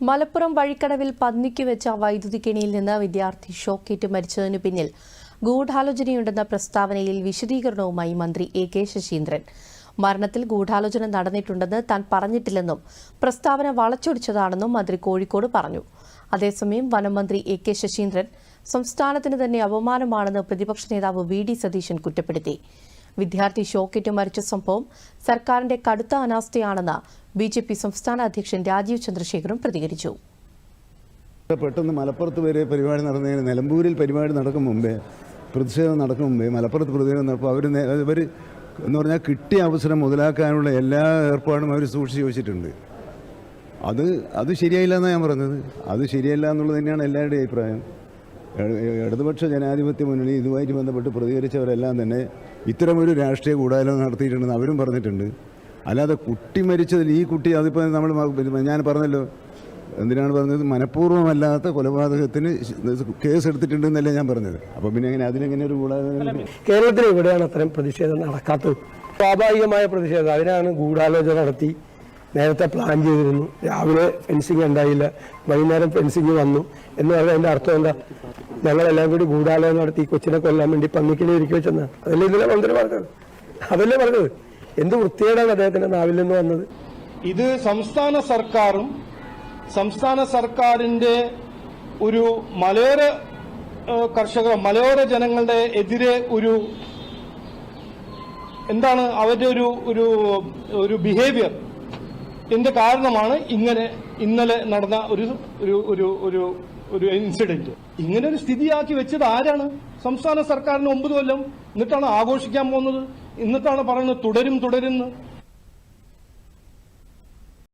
മലപ്പുറം വഴിക്കടവിൽ പന്നിക്ക് വെച്ച വൈദ്യുതി കെണിയിൽ നിന്ന് വിദ്യാർത്ഥി ഷോക്കേറ്റ് മരിച്ചതിനു പിന്നിൽ ഗൂഢാലോചനയുണ്ടെന്ന പ്രസ്താവനയിൽ വിശദീകരണവുമായി മന്ത്രി എ കെ ശശീന്ദ്രൻ. മരണത്തിൽ ഗൂഢാലോചന നടന്നിട്ടുണ്ടെന്ന് താൻ പറഞ്ഞിട്ടില്ലെന്നും പ്രസ്താവന വളച്ചൊടിച്ചതാണെന്നും മന്ത്രി കോഴിക്കോട് പറഞ്ഞു. അതേസമയം വനംമന്ത്രി എ കെ ശശീന്ദ്രൻ സംസ്ഥാനത്തിന് തന്നെ അപമാനമാണെന്ന് പ്രതിപക്ഷ നേതാവ് വി ഡി സതീശൻ കുറ്റപ്പെടുത്തി. വിദ്യാർത്ഥി ഷോക്കേറ്റ് മരിച്ച സംഭവം സർക്കാരിന്റെ കടുത്ത അനാസ്ഥയാണെന്ന് ബി ജെ പി സംസ്ഥാന അധ്യക്ഷൻ രാജീവ് ചന്ദ്രശേഖറും പ്രതികരിച്ചു. പെട്ടെന്ന് മലപ്പുറത്ത് വരെ പരിപാടി നടന്നതിന് നിലമ്പൂരിൽ പരിപാടി നടക്കും മുമ്പേ പ്രതിഷേധം നടക്കും മുമ്പേ മലപ്പുറത്ത് പ്രതിഷേധം നടക്കും അവർ ഇവർ എന്ന് പറഞ്ഞാൽ കിട്ടിയ അവസരം മുതലാക്കാനുള്ള എല്ലാ ഏർപ്പാടും അവർ സൂക്ഷിച്ച് വെച്ചിട്ടുണ്ട്. അത് അത് ശരിയായില്ല എന്നാണ് ഞാൻ പറഞ്ഞത്. അത് ശരിയല്ല എന്നുള്ളത് തന്നെയാണ് എല്ലാവരുടെയും അഭിപ്രായം. ഇടതുപക്ഷ ജനാധിപത്യ മുന്നണി ഇതുമായിട്ട് ബന്ധപ്പെട്ട് പ്രതികരിച്ചവരെല്ലാം തന്നെ ഇത്തരമൊരു രാഷ്ട്രീയ ഗൂഢാലോചന നടത്തിയിട്ടുണ്ടെന്ന് അവരും പറഞ്ഞിട്ടുണ്ട്. അല്ലാതെ കുട്ടി മരിച്ചതിൽ ഈ കുട്ടി അതിപ്പോൾ നമ്മൾ ഞാൻ പറഞ്ഞല്ലോ എന്തിനാണ് പറഞ്ഞത്? മനഃപൂർവമല്ലാത്ത കൊലപാതകത്തിന് കേസ് എടുത്തിട്ടുണ്ടെന്നല്ലേ ഞാൻ പറഞ്ഞത്. അപ്പോൾ പിന്നെ എങ്ങനെ അതിനെങ്ങനെ ഒരു ഗൂഢാലോചന കേരളത്തിൽ എവിടെയാണ് അത്തരം പ്രതിഷേധം നടക്കാത്തത്? സ്വാഭാവികമായ പ്രതിഷേധം. അതിനാണ് ഗൂഢാലോചന നടത്തി നേരത്തെ പ്ലാൻ ചെയ്തിരുന്നു. രാവിലെ ഫെൻസിങ് ഉണ്ടായില്ല. വൈകുന്നേരം ഫെൻസിങ് വന്നു. എന്ന് പറഞ്ഞാൽ അതിന്റെ അർത്ഥം എന്താ? ഞങ്ങളെല്ലാം കൂടി ഗൂഢാലോചന നടത്തി കൊച്ചിനെ കൊല്ലാൻ വേണ്ടി പന്നിക്കിനെ ഒരുക്കി വെച്ചെന്ന. അതല്ലേ ഇതിലെ മന്ത്രി പറഞ്ഞത്? അതല്ലേ പറഞ്ഞത്? എന്ത് വൃത്തികേടാണ് അദ്ദേഹത്തിന്റെ നാവിൽ നിന്ന് വന്നത്? ഇത് സംസ്ഥാന സർക്കാരും സംസ്ഥാന സർക്കാരിന്റെ ഒരു മലയോര കർഷക മലയോര ജനങ്ങളുടെ എതിരെ ഒരു എന്താണ് അവരുടെ ഒരു ഒരു ബിഹേവിയർ ഇതിന്റെ കാരണമാണ് ഇങ്ങനെ ഇന്നലെ നടന്ന ഒരു ഒരു ഒരു ഒരു ഒരു ഇൻസിഡന്റ് ഇങ്ങനെ ഒരു സ്ഥിതിയാക്കി വെച്ചത് ആരാണ്? സംസ്ഥാന സർക്കാരിന് ഒമ്പത് കൊല്ലം. എന്നിട്ടാണ് ആഘോഷിക്കാൻ പോകുന്നത്. എന്നിട്ടാണ് പറയുന്നത് തുടരും തുടരുന്ന്.